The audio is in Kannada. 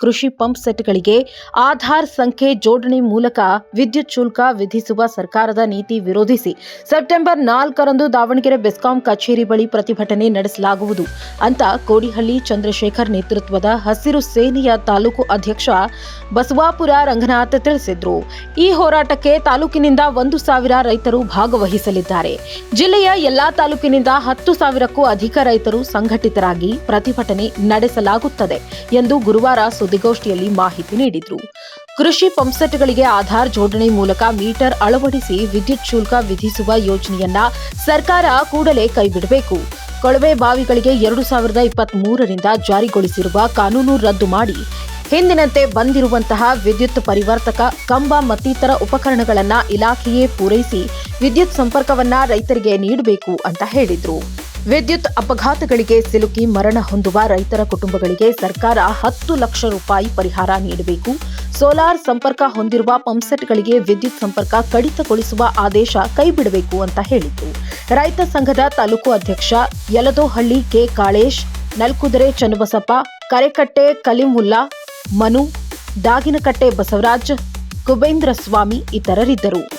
ಕೃಷಿ ಪಂಪ್ ಸೆಟ್ಗಳಿಗೆ ಆಧಾರ್ ಸಂಖ್ಯೆ ಜೋಡಣೆ ಮೂಲಕ ವಿದ್ಯುತ್ ಶುಲ್ಕ ವಿಧಿಸುವ ಸರ್ಕಾರದ ನೀತಿ ವಿರೋಧಿಸಿ ಸೆಪ್ಟೆಂಬರ್ ನಾಲ್ಕರಂದು ದಾವಣಗೆರೆ ಬೆಸ್ಕಾಂ ಕಚೇರಿ ಬಳಿ ಪ್ರತಿಭಟನೆ ನಡೆಸಲಾಗುವುದು. ಅಂತ ಕೋಡಿಹಳ್ಳಿ ಚಂದ್ರಶೇಖರ್ ನೇತೃತ್ವದ ಹಸಿರು ಸೇನೆಯ ತಾಲೂಕು ಅಧ್ಯಕ್ಷ ಬಸವಾಪುರ ರಂಗನಾಥ್ ತಿಳಿಸಿದ್ರು. ಈ ಹೋರಾಟಕ್ಕೆ ತಾಲೂಕಿನಿಂದ ಒಂದು ಸಾವಿರ ರೈತರು ಭಾಗವಹಿಸಲಿದ್ದಾರೆ. ಜಿಲ್ಲೆಯ ಎಲ್ಲಾ ತಾಲೂಕಿನಿಂದ ಹತ್ತು ಸಾವಿರಕ್ಕೂ ಅಧಿಕ ರೈತರು ಸಂಘಟಿತರಾಗಿ ಪ್ರತಿಭಟನೆ ನಡೆಸಲಾಗುತ್ತದೆ ಎಂದು ಗುರುವಾರ ಸುದ್ದಿಗೋಷ್ಠಿಯಲ್ಲಿ ಮಾಹಿತಿ ನೀಡಿದರು. ಕೃಷಿ ಪಂಪ್ಸೆಟ್ಗಳಿಗೆ ಆಧಾರ್ ಜೋಡಣೆ ಮೂಲಕ ಮೀಟರ್ ಅಳವಡಿಸಿ ವಿದ್ಯುತ್ ಶುಲ್ಕ ವಿಧಿಸುವ ಯೋಜನೆಯನ್ನ ಸರ್ಕಾರ ಕೂಡಲೇ ಕೈಬಿಡಬೇಕು. ಕೊಳವೆ ಬಾವಿಗಳಿಗೆ ಎರಡು ಸಾವಿರದ ಇಪ್ಪತ್ತ್ ಮೂರರಿಂದ ಜಾರಿಗೊಳಿಸಿರುವ ಕಾನೂನು ರದ್ದು ಮಾಡಿ. ಹಿಂದಿನಂತೆ ಬಂದಿರುವಂತಹ ವಿದ್ಯುತ್ ಪರಿವರ್ತಕ, ಕಂಬ ಮತ್ತಿತರ ಉಪಕರಣಗಳನ್ನು ಇಲಾಖೆಯೇ ಪೂರೈಸಿ ವಿದ್ಯುತ್ ಸಂಪರ್ಕವನ್ನ ರೈತರಿಗೆ ನೀಡಬೇಕು ಅಂತ ಹೇಳಿದ್ರು. ವಿದ್ಯುತ್ ಅಪಘಾತಗಳಿಗೆ ಸಿಲುಕಿ ಮರಣ ಹೊಂದುವ ರೈತರ ಕುಟುಂಬಗಳಿಗೆ ಸರ್ಕಾರ ಹತ್ತು ಲಕ್ಷ ರೂಪಾಯಿ ಪರಿಹಾರ ನೀಡಬೇಕು. ಸೋಲಾರ್ ಸಂಪರ್ಕ ಹೊಂದಿರುವ ಪಂಪ್ಸೆಟ್ಗಳಿಗೆ ವಿದ್ಯುತ್ ಸಂಪರ್ಕ ಕಡಿತಗೊಳಿಸುವ ಆದೇಶ ಕೈಬಿಡಬೇಕು ಅಂತ ಹೇಳಿತು ರೈತ ಸಂಘದ ತಾಲೂಕು ಅಧ್ಯಕ್ಷ ಯಲದೋಹಳ್ಳಿ ಕೆ. ಕಾಳೇಶ್, ನಲ್ಕುದರೆ ಚನ್ನಬಸಪ್ಪ, ಕರೆಕಟ್ಟೆ ಕಲಿಮುಲ್ಲಾ, ಮನು, ದಾಗಿನಕಟ್ಟೆ ಬಸವರಾಜ್, ಕುಬೇಂದ್ರ ಸ್ವಾಮಿ ಇತರರಿದ್ದರು.